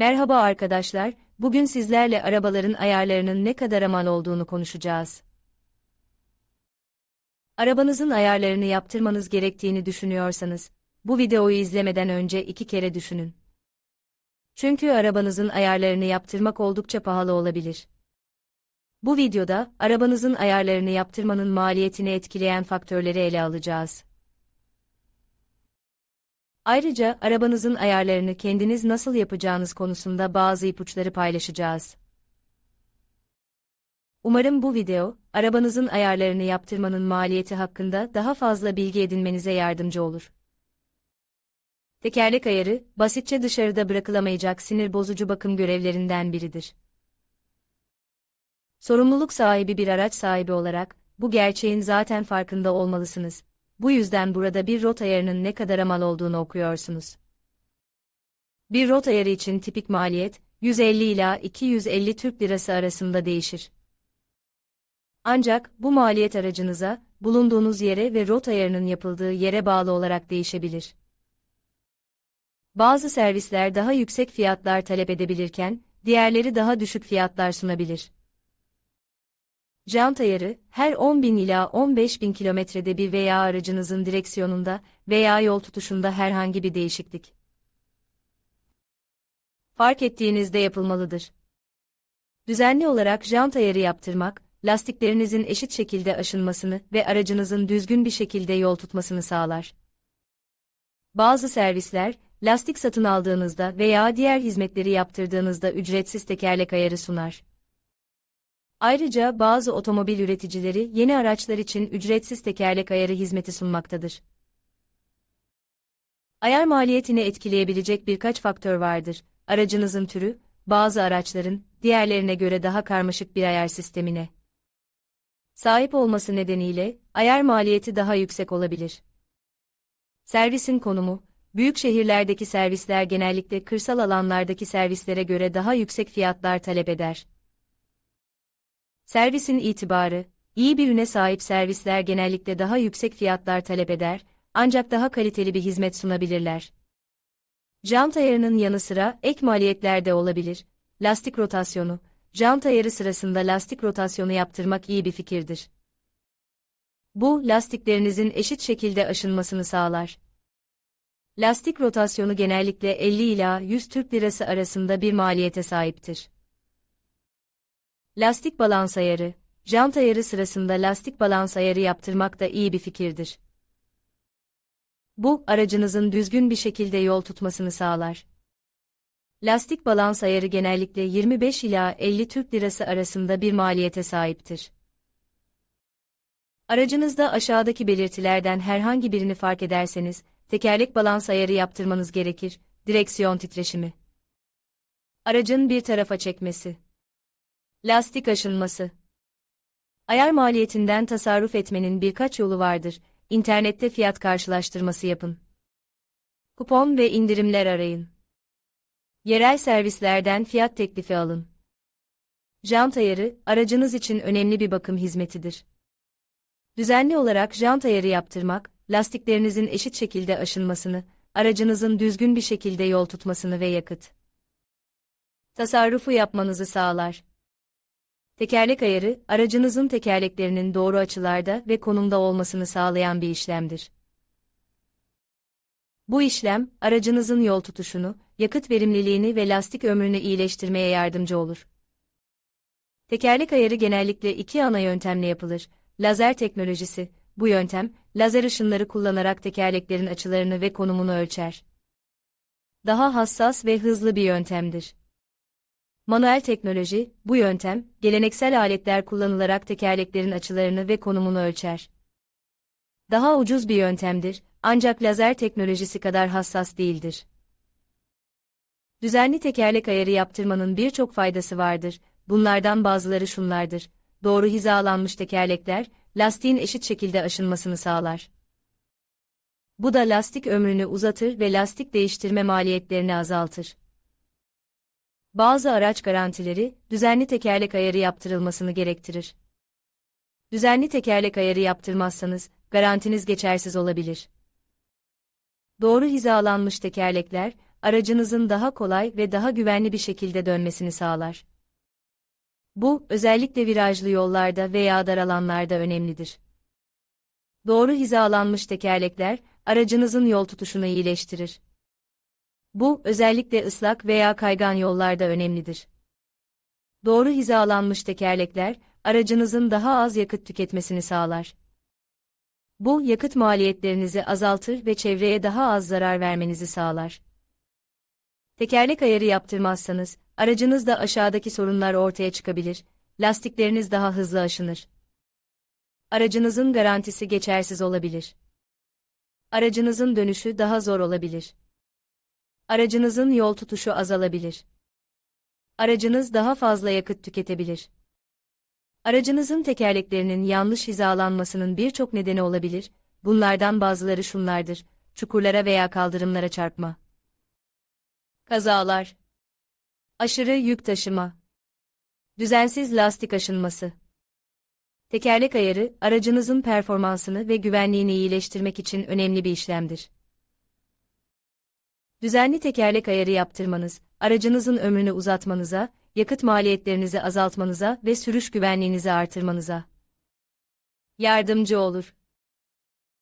Merhaba arkadaşlar, bugün sizlerle arabaların ayarlarının ne kadar amal olduğunu konuşacağız. Arabanızın ayarlarını yaptırmanız gerektiğini düşünüyorsanız, bu videoyu izlemeden önce iki kere düşünün. Çünkü arabanızın ayarlarını yaptırmak oldukça pahalı olabilir. Bu videoda, arabanızın ayarlarını yaptırmanın maliyetini etkileyen faktörleri ele alacağız. Ayrıca arabanızın ayarlarını kendiniz nasıl yapacağınız konusunda bazı ipuçları paylaşacağız. Umarım bu video, arabanızın ayarlarını yaptırmanın maliyeti hakkında daha fazla bilgi edinmenize yardımcı olur. Tekerlek ayarı, basitçe dışarıda bırakılamayacak sinir bozucu bakım görevlerinden biridir. Sorumluluk sahibi bir araç sahibi olarak, bu gerçeğin zaten farkında olmalısınız. Bu yüzden burada bir rot ayarının ne kadar amal olduğunu okuyorsunuz. Bir rot ayarı için tipik maliyet, 150 ila 250 Türk Lirası arasında değişir. Ancak bu maliyet aracınıza, bulunduğunuz yere ve rot ayarının yapıldığı yere bağlı olarak değişebilir. Bazı servisler daha yüksek fiyatlar talep edebilirken, diğerleri daha düşük fiyatlar sunabilir. Jant ayarı, her 10.000 ila 15.000 kilometrede bir veya aracınızın direksiyonunda veya yol tutuşunda herhangi bir değişiklik. Fark ettiğinizde yapılmalıdır. Düzenli olarak jant ayarı yaptırmak, lastiklerinizin eşit şekilde aşınmasını ve aracınızın düzgün bir şekilde yol tutmasını sağlar. Bazı servisler, lastik satın aldığınızda veya diğer hizmetleri yaptırdığınızda ücretsiz tekerlek ayarı sunar. Ayrıca bazı otomobil üreticileri yeni araçlar için ücretsiz tekerlek ayarı hizmeti sunmaktadır. Ayar maliyetini etkileyebilecek birkaç faktör vardır. Aracınızın türü, bazı araçların diğerlerine göre daha karmaşık bir ayar sistemine sahip olması nedeniyle ayar maliyeti daha yüksek olabilir. Servisin konumu, büyük şehirlerdeki servisler genellikle kırsal alanlardaki servislere göre daha yüksek fiyatlar talep eder. Servisin itibarı, iyi bir üne sahip servisler genellikle daha yüksek fiyatlar talep eder, ancak daha kaliteli bir hizmet sunabilirler. Jant ayarının yanı sıra ek maliyetler de olabilir. Lastik rotasyonu, jant ayarı sırasında lastik rotasyonu yaptırmak iyi bir fikirdir. Bu, lastiklerinizin eşit şekilde aşınmasını sağlar. Lastik rotasyonu genellikle 50 ila 100 Türk Lirası arasında bir maliyete sahiptir. Lastik balans ayarı, jant ayarı sırasında lastik balans ayarı yaptırmak da iyi bir fikirdir. Bu, aracınızın düzgün bir şekilde yol tutmasını sağlar. Lastik balans ayarı genellikle 25 ila 50 Türk Lirası arasında bir maliyete sahiptir. Aracınızda aşağıdaki belirtilerden herhangi birini fark ederseniz, tekerlek balans ayarı yaptırmanız gerekir, direksiyon titreşimi. Aracın bir tarafa çekmesi. Lastik aşınması. Ayar maliyetinden tasarruf etmenin birkaç yolu vardır. İnternette fiyat karşılaştırması yapın. Kupon ve indirimler arayın. Yerel servislerden fiyat teklifi alın. Jant ayarı, aracınız için önemli bir bakım hizmetidir. Düzenli olarak jant ayarı yaptırmak, lastiklerinizin eşit şekilde aşınmasını, aracınızın düzgün bir şekilde yol tutmasını ve yakıt tasarrufu yapmanızı sağlar. Tekerlek ayarı, aracınızın tekerleklerinin doğru açılarda ve konumda olmasını sağlayan bir işlemdir. Bu işlem, aracınızın yol tutuşunu, yakıt verimliliğini ve lastik ömrünü iyileştirmeye yardımcı olur. Tekerlek ayarı genellikle iki ana yöntemle yapılır. Lazer teknolojisi, bu yöntem, lazer ışınları kullanarak tekerleklerin açılarını ve konumunu ölçer. Daha hassas ve hızlı bir yöntemdir. Manuel teknoloji, bu yöntem, geleneksel aletler kullanılarak tekerleklerin açılarını ve konumunu ölçer. Daha ucuz bir yöntemdir, ancak lazer teknolojisi kadar hassas değildir. Düzenli tekerlek ayarı yaptırmanın birçok faydası vardır, bunlardan bazıları şunlardır. Doğru hizalanmış tekerlekler, lastiğin eşit şekilde aşınmasını sağlar. Bu da lastik ömrünü uzatır ve lastik değiştirme maliyetlerini azaltır. Bazı araç garantileri, düzenli tekerlek ayarı yaptırılmasını gerektirir. Düzenli tekerlek ayarı yaptırmazsanız, garantiniz geçersiz olabilir. Doğru hizalanmış tekerlekler, aracınızın daha kolay ve daha güvenli bir şekilde dönmesini sağlar. Bu, özellikle virajlı yollarda veya dar alanlarda önemlidir. Doğru hizalanmış tekerlekler, aracınızın yol tutuşunu iyileştirir. Bu, özellikle ıslak veya kaygan yollarda önemlidir. Doğru hizalanmış tekerlekler, aracınızın daha az yakıt tüketmesini sağlar. Bu, yakıt maliyetlerinizi azaltır ve çevreye daha az zarar vermenizi sağlar. Tekerlek ayarı yaptırmazsanız, aracınızda aşağıdaki sorunlar ortaya çıkabilir, lastikleriniz daha hızlı aşınır. Aracınızın garantisi geçersiz olabilir. Aracınızın dönüşü daha zor olabilir. Aracınızın yol tutuşu azalabilir. Aracınız daha fazla yakıt tüketebilir. Aracınızın tekerleklerinin yanlış hizalanmasının birçok nedeni olabilir, bunlardan bazıları şunlardır, çukurlara veya kaldırımlara çarpma. Kazalar. Aşırı yük taşıma. Düzensiz lastik aşınması. Tekerlek ayarı, aracınızın performansını ve güvenliğini iyileştirmek için önemli bir işlemdir. Düzenli tekerlek ayarı yaptırmanız, aracınızın ömrünü uzatmanıza, yakıt maliyetlerinizi azaltmanıza ve sürüş güvenliğinizi artırmanıza yardımcı olur.